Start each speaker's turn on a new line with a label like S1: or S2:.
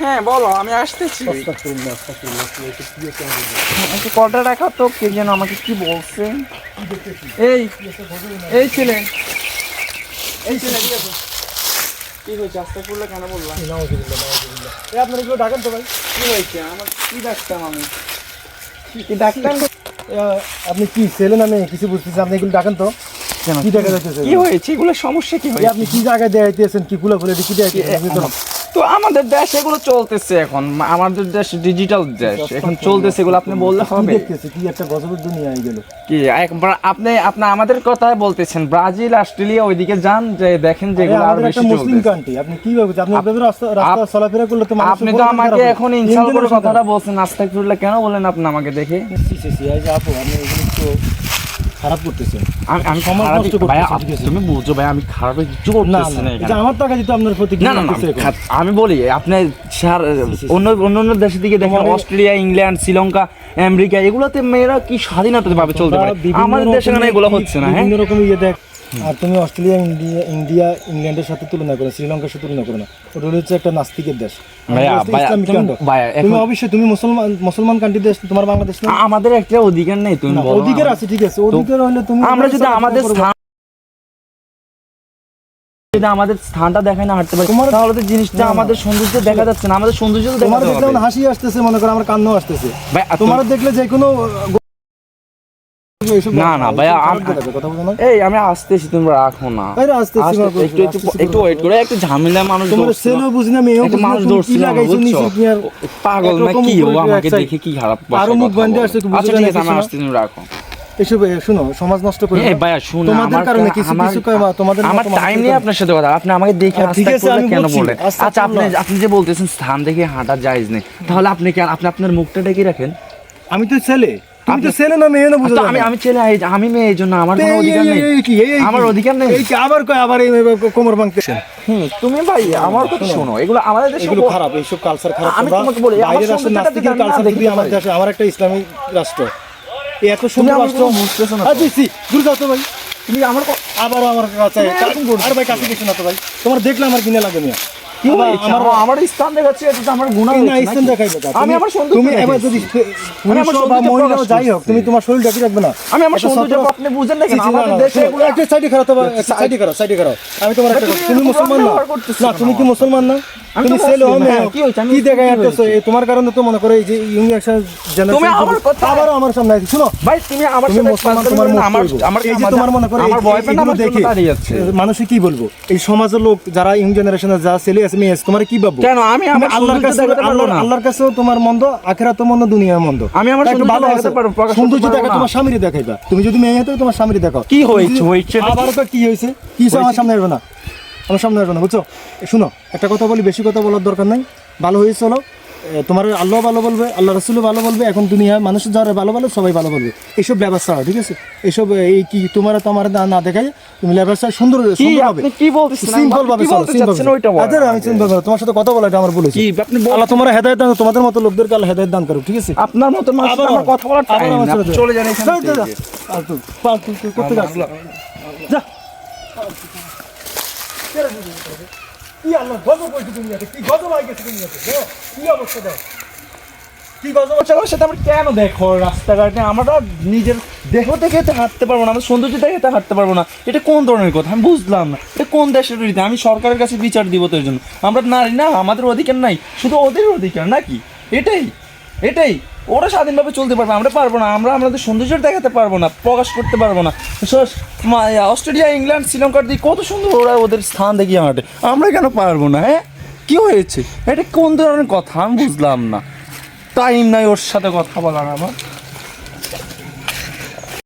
S1: হ্যাঁ বলো আমি আসতেছি।
S2: আস্তাগফিরুল্লাহ, আস্তাগফিরুল্লাহ, তুই এটা কি একটা হবে?
S1: একটু কলটা রাখা তো কে যেন আমাকে কি বলছে? এই এই ছেলে। এই ছেলে ঠিক আছে। কি হয়েছে? আস্তে করলে কেন বললাম?
S2: নাউজুবিল্লাহ, নাউজুবিল্লাহ। এই আপনারা এগুলো ডাকেন তো ভাই।
S1: কি হয়েছে? আমার কি ডাকতাম আমি? কি ডাকতাম?
S2: আপনি কি ছেলে না মেয়ে? কিছু বুঝতেছি আপনি এগুলো ডাকেন তো। কি দেখা যাচ্ছে
S1: কি হয়েছে? এগুলো সমস্যা কি হয়েছে?
S2: আপনি কি জায়গায় দেখাইতেছেন কি ফুলে ফুলে কি দেখাইতেছেন
S1: তো আমাদের দেশ এগুলো চলতেছে এখন। আমাদের দেশ ডিজিটাল দেশ এখন চলতেছে এগুলো আপনি বললে হবে।
S2: দেখতেছে কি একটা গজবের দুনিয়া হয়ে গেল।
S1: কি একবার আপনি আপনি আমাদের কথা বলতেছেন ব্রাজিল অস্ট্রেলিয়া ওইদিকে যান যে দেখেন যে এগুলো
S2: আরও
S1: বেশি
S2: মুসলিম কান্ট্রি আপনি কি ভাবছেন? আপনি এভাবে রাস্তা রাস্তা চলাফেরা করলে তো
S1: আপনি তো আমাকে এখন ইনসাল করে কথাটা বলছেন আস্তাগফিরুল্লাহ কেন বলেন আপনি আমাকে দেখে?
S2: সি, সি, আপু আপনি এগুলো তো খারাপ করতেছে। আমি
S1: তুমি বুঝো ভাই আমি খারাপ কিছু করতেছি
S2: না। আমার টাকা দিতে আপনার প্রতি
S1: না। আমি বলি আপনি অন্য অন্য অন্য দেশের দিকে দেখেন অস্ট্রেলিয়া ইংল্যান্ড শ্রীলঙ্কা আমেরিকা এগুলোতে মেয়েরা কি স্বাধীনতা ভাবে চলতে পারে? আমাদের দেশে এগুলো হচ্ছে না হ্যাঁ?
S2: ইয়ে দেখ আর তুমি অস্ট্রেলিয়া ইন্ডিয়া ইন্ডিয়া ইংল্যান্ডের সাথে তুলনা করো শ্রীলঙ্কার সাথে তুলনা করো না। ওটা হচ্ছে একটা নাস্তিকের দেশ।
S1: তুমি-
S2: অবশ্যই তুমি মুসলমান মুসলমান কান্ট্রি দেশ তোমার বাংলাদেশ
S1: আমাদের একটা অধিকার নেই তুমি
S2: অধিকার আছে ঠিক আছে। অধিকার হলে তুমি
S1: আমরা যদি আমাদের যদি আমাদের স্থানটা দেখায় না হাঁটতে পারি
S2: তোমার-
S1: তাহলে তো জিনিসটা। আমাদের সৌন্দর্য দেখা যাচ্ছে না আমাদের সৌন্দর্য
S2: তোমার দেখলে হাসি আসতেছে মনে করো আমার কান্নাও আসতেছে। তোমার দেখলে যে কোনো
S1: না, না,
S2: না।
S1: এই আমি আসতেছি তোমরা রাখো না। একটু একটু। ওয়েট করে একটু ঝামেলা মানুষ
S2: ছেলেও বুঝি না মেয়েও
S1: একটা মানুষ পাগল না কি ও আমাকে দেখে কি খারাপ আরও
S2: মুখ বান্ধে। আসছে,
S1: আচ্ছা
S2: না
S1: ঠিক আছে আমি রাখো।
S2: এসব শুনো সমাজ নষ্ট করে
S1: এই ভাইয়া শুনো
S2: তোমাদের কারণে কিছু কিছু তোমাদের
S1: আমার টাইম নেই আপনার সাথে কথা আপনি আমাকে দেখে
S2: আর ঠিক আছে, আমি
S1: কেন
S2: বলছি,
S1: বলে?
S2: আস্তাক
S1: আচ্ছা আপনি আপনি যে বলতেছেন স্থান দেখে হাঁটা জায়েজ নেই তাহলে আপনি কেন আপনি আপনার মুখটা ডেকে রাখেন।
S2: আমি তো ছেলে তুমি তো ছেলে না মেয়ে না বুঝো
S1: আমি আমি ছেলে আমি মেয়ে এই জন্য আমার কোনো অধিকার নেই। আমার অধিকার নেই।
S2: এই কি? আবার কয় আবার এই কোমর
S1: হুম, তুমি ভাই আমার কথা শোনো এগুলো আমাদের দেশে
S2: এগুলো খারাপ এইসব কালচার খারাপ
S1: আমি তোমাকে বলি,
S2: বাইরের নাস্তিকের কালচার আমার দেশে আমার একটা ইসলামিক রাষ্ট্র এত সুন্দর রাষ্ট্র।
S1: বুঝতেছো না।
S2: আজ দূর যাও তো ভাই।
S1: তুমি আমার
S2: আবারও আমার কাছে আর ভাই কাছে গেছো না তো ভাই। তোমার দেখলে আমার কিনে লাগে মিয়া? আমার
S1: আমার আমার স্থান দেখাচ্ছে এটা আমার গুণা
S2: না
S1: হয়েছে
S2: ইসলাম
S1: নাকি?
S2: দেখাইবে না।
S1: আমি
S2: তুমি-
S1: আমার সৌন্দর্য
S2: তুমি এবার যদি পুরুষ বা মহিলা যাই হোক তুমি তোমার শরীরটা কি রাখবে না?
S1: আমি আমার সৌন্দর্য আপনি বুঝেন না কেন?
S2: জি, জি, না,
S1: আমাদের
S2: না,
S1: দেশে এগুলো-
S2: একটা সাইডে খারাপ সাইডে খারাপ সাইডে খারাপ। আমি তোমার একটা
S1: তুমি
S2: মুসলমান না। না তুমি কি মুসলমান না? তুমি ছেলে
S1: হ্যাঁ, কি হয়েছে?
S2: কি দেখা যাচ্ছে তোমার কারণে তো মনে করো এই যে ইয়ং একটা
S1: তুমি আমার কথা-
S2: আবারও আমার সামনে আছে শুনো
S1: ভাই তুমি আমার সাথে
S2: মুসলমান তোমার
S1: আমার আমার
S2: এই যে তোমার মনে করো
S1: আমার বয়ফ্রেন্ড আমার
S2: দেখে
S1: দেখে
S2: মানুষে কি বলব? এই সমাজের লোক যারা ইয়ং জেনারেশনের যারা ছেলে আছে মেয়ে আছে তোমার কি ভাববো?
S1: কেন? আমি আমার
S2: আল্লাহর কাছে আল্লাহর কাছেও তোমার মন্দ আখেরাত মন্দ দুনিয়ার মন্দ।
S1: আমি আমার
S2: একটু ভালো।
S1: পারব,
S2: সৌন্দর্য দেখা তোমার স্বামীরে দেখাইবা। তুমি যদি মেয়ে হতো তোমার স্বামীরে দেখো
S1: কি হয়েছে? হয়েছে?
S2: তো কি হয়েছে? কি আমার সামনে আসবে না। আমার সামনে আসবে না বুঝছ? শুনো একটা কথা বলি বেশি কথা বলার দরকার নাই। ভালো হয়ে চলো। তোমার আল্লাহ ভালো বলবে আল্লাহ রসুলও ভালো বলবে এখন দুনিয়া মানুষ যারা ভালো বলে সবাই ভালো বলবে। এইসব ব্যবস্থা ঠিক আছে? এইসব এই কি তোমার তোমার না না দেখাই তুমি ব্যবসা সুন্দর হবে।
S1: কি
S2: সিম্পল ভাবে আচ্ছা আমি সিম্পল তোমার সাথে কথা বলা এটা আমার বলেছি
S1: আপনি
S2: আল্লাহ তোমার হেদায়েত দান তোমাদের মতো লোকদেরকে আল্লাহ হেদায়েত দান করো ঠিক আছে?
S1: আপনার মতো মানুষ আমার কথা টাইম চলে যান এখান। থেকে।
S2: যা। কি আল্লাহ গজব হয়েছে দুনিয়াতে? কি গজব হয়ে গেছে? দেখো, কি অবস্থা দেখো। কি গজব
S1: কারোর সাথে? আমরা কেন দেখো রাস্তাঘাটে? আমরা নিজের দেহ দেখে তো হাঁটতে পারব না আমরা সৌন্দর্য দেখে তো হাঁটতে পারব না। এটা কোন ধরনের কথা? আমি বুঝলাম না। এটা কোন দেশের রীতি আমি সরকারের কাছে বিচার দিব তো জন্য। আমরা নারী না আমাদের অধিকার নাই। শুধু ওদের অধিকার নাকি? এটাই। এটাই। ওরা স্বাধীনভাবে চলতে পারবে, আমরা পারব না। আমরা আমাদের সৌন্দর্য দেখাতে পারব না, প্রকাশ করতে পারব না। অস্ট্রেলিয়া, ইংল্যান্ড, শ্রীলঙ্কার দিকে কত সুন্দর ওরা ওদের স্থান দেখিয়ে হাঁটে। আমরা কেন পারব না হ্যাঁ? কি হয়েছে? এটা কোন ধরনের কথা? আমি বুঝলাম না। টাইম নাই ওর সাথে কথা বলার আমার।